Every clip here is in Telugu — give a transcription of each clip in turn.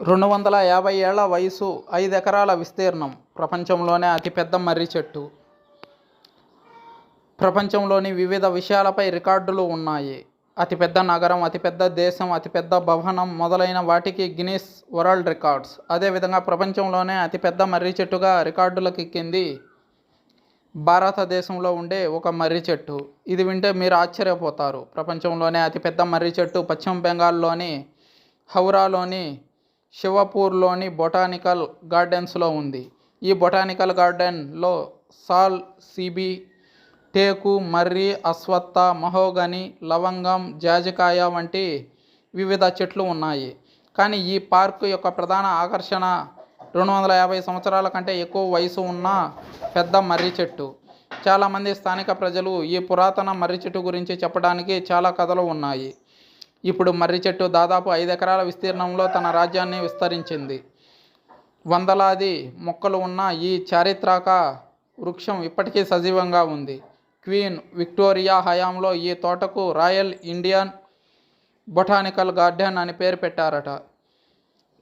రెండు వందల యాభై ఏళ్ళ వయసు ఐదు ఎకరాల విస్తీర్ణం. ప్రపంచంలోనే అతిపెద్ద మర్రి చెట్టు. ప్రపంచంలోని వివిధ విషయాలపై రికార్డులు ఉన్నాయి. అతిపెద్ద నగరం అతిపెద్ద దేశం అతిపెద్ద భవనం మొదలైన వాటికి గినీస్ వరల్డ్ రికార్డ్స్. అదేవిధంగా ప్రపంచంలోనే అతిపెద్ద మర్రి చెట్టుగా రికార్డులకు ఎక్కింది భారతదేశంలో ఉండే ఒక మర్రి చెట్టు. ఇది వింటే మీరు ఆశ్చర్యపోతారు. ప్రపంచంలోనే అతిపెద్ద మర్రి చెట్టు పశ్చిమ బెంగాల్లోని హౌరాలోని శివపూర్లోని బొటానికల్ గార్డెన్స్లో ఉంది. ఈ బొటానికల్ గార్డెన్లో సాల్ సిబి టేకు మర్రి అశ్వత్థ మహోగని లవంగం జాజికాయ వంటి వివిధ చెట్లు ఉన్నాయి. కానీ ఈ పార్కు యొక్క ప్రధాన ఆకర్షణ రెండు వందల యాభై సంవత్సరాల కంటే ఎక్కువ వయసు ఉన్న పెద్ద మర్రి చెట్టు. చాలామంది స్థానిక ప్రజలు ఈ పురాతన మర్రి చెట్టు గురించి చెప్పడానికి చాలా కథలు ఉన్నాయి. ఇప్పుడు మర్రి చెట్టు దాదాపు ఐదు ఎకరాల విస్తీర్ణంలో తన రాజ్యాన్ని విస్తరించింది. వందలాది మొక్కలు ఉన్న ఈ చారిత్రక వృక్షం ఇప్పటికీ సజీవంగా ఉంది. క్వీన్ విక్టోరియా హయాంలో ఈ తోటకు రాయల్ ఇండియన్ బొటానికల్ గార్డెన్ అని పేరు పెట్టారట.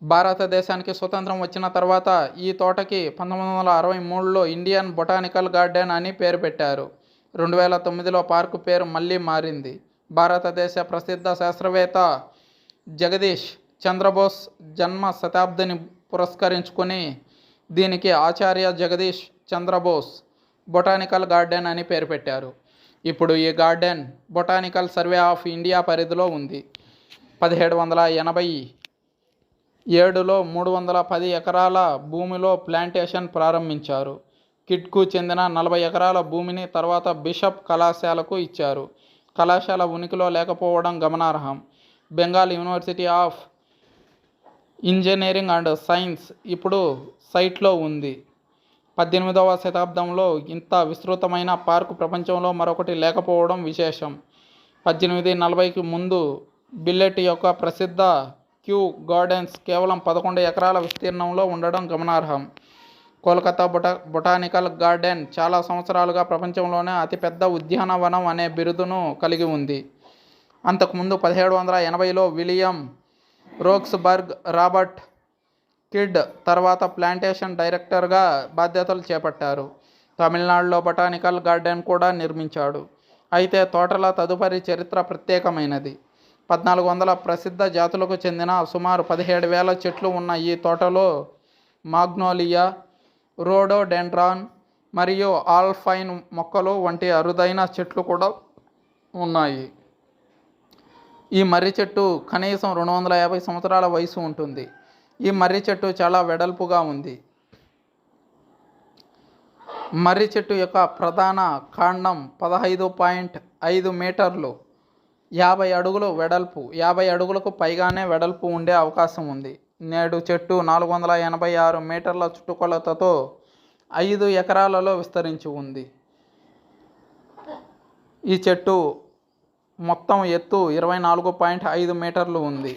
భారతదేశానికి స్వతంత్రం వచ్చిన తర్వాత ఈ తోటకి పంతొమ్మిది వందల అరవై మూడులో ఇండియన్ బొటానికల్ గార్డెన్ అని పేరు పెట్టారు. రెండు వేల తొమ్మిదిలో పార్కు పేరు మళ్ళీ మారింది. భారతదేశ ప్రసిద్ధ శాస్త్రవేత్త జగదీష్ చంద్రబోస్ జన్మ శతాబ్దిని పురస్కరించుకొని దీనికి ఆచార్య జగదీష్ చంద్రబోస్ బొటానికల్ గార్డెన్ అని పేరు పెట్టారు. ఇప్పుడు ఈ garden botanical survey of India పరిధిలో ఉంది. పదిహేడు వందల ఎనభై ఏడులో మూడు వందల పది ఎకరాల భూమిలో ప్లాంటేషన్ ప్రారంభించారు. కిట్కు చెందిన నలభై ఎకరాల భూమిని తర్వాత బిషప్ కళాశాలకు ఇచ్చారు. కళాశాల ఉనికిలో లేకపోవడం గమనార్హం. Bengal university of engineering and science ఇప్పుడు సైట్లో ఉంది. పద్దెనిమిదవ శతాబ్దంలో ఇంత విస్తృతమైన పార్కు ప్రపంచంలో మరొకటి లేకపోవడం విశేషం. పద్దెనిమిది నలభైకి ముందు బిల్లెట్ యొక్క ప్రసిద్ధ క్యూ గార్డెన్స్ కేవలం పదకొండు ఎకరాల విస్తీర్ణంలో ఉండడం గమనార్హం. కోల్కతా బొటా బొటానికల్ గార్డెన్ చాలా సంవత్సరాలుగా ప్రపంచంలోనే అతిపెద్ద ఉద్యానవనం అనే బిరుదును కలిగి ఉంది. అంతకుముందు పదిహేడు వందల ఎనభైలో విలియం రోక్స్బర్గ్ రాబర్ట్ కిడ్ తర్వాత ప్లాంటేషన్ డైరెక్టర్గా బాధ్యతలు చేపట్టారు. తమిళనాడులో బొటానికల్ గార్డెన్ కూడా నిర్మించాడు. అయితే తోటల తదుపరి చరిత్ర ప్రత్యేకమైనది. పద్నాలుగు వందల ప్రసిద్ధ జాతులకు చెందిన సుమారు పదిహేడు వేల చెట్లు ఉన్న ఈ తోటలో మాగ్నోలియా రోడోడెండ్రాన్ మరియు ఆల్ఫైన్ మొక్కలు వంటి అరుదైన చెట్లు కూడా ఉన్నాయి. ఈ మర్రి చెట్టు కనీసం రెండు వందల యాభై సంవత్సరాల వయసు ఉంటుంది. ఈ మర్రి చెట్టు చాలా వెడల్పుగా ఉంది. మర్రి చెట్టు యొక్క ప్రధాన కాండం పదహైదు పాయింట్ ఐదు మీటర్లు యాభై అడుగులు వెడల్పు యాభై అడుగులకు పైగానే వెడల్పు ఉండే అవకాశం ఉంది. నేడు చెట్టు నాలుగు వందల ఎనభై ఆరు మీటర్ల చుట్టుకొలతతో ఐదు ఎకరాలలో విస్తరించి ఉంది. ఈ చెట్టు మొత్తం ఎత్తు ఇరవై నాలుగు పాయింట్ ఐదు మీటర్లు ఉంది.